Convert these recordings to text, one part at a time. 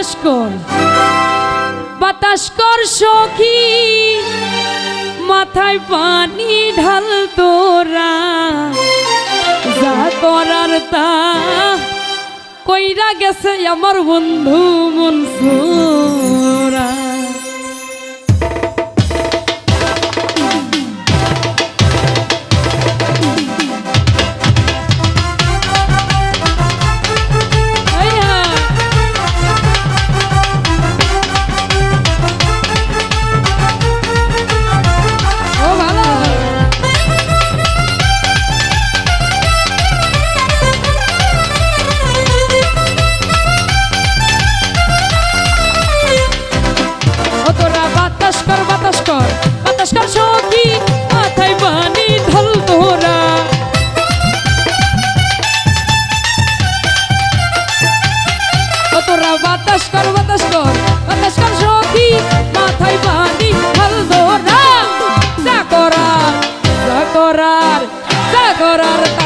বাতাসকর বাতাসকর সখি, মাথায় পানি ঢাল তোরা। যা করার তা কইরা গেছে আমার বন্ধু মনসুর। correr.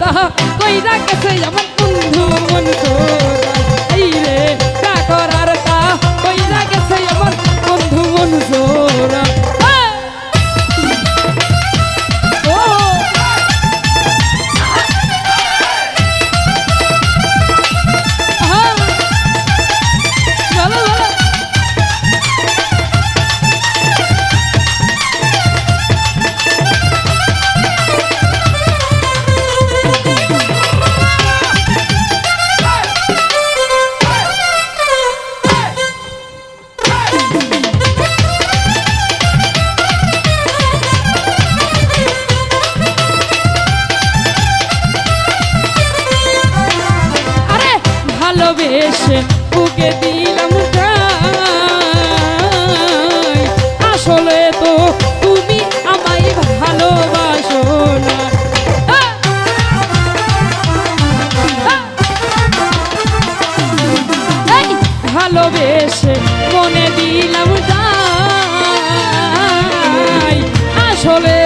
তাহা কইরা গেছে আমার বুকে দিলাম আসলে তো তুমি আমায় না। ভালোবেসে মনে দিলাম আসলে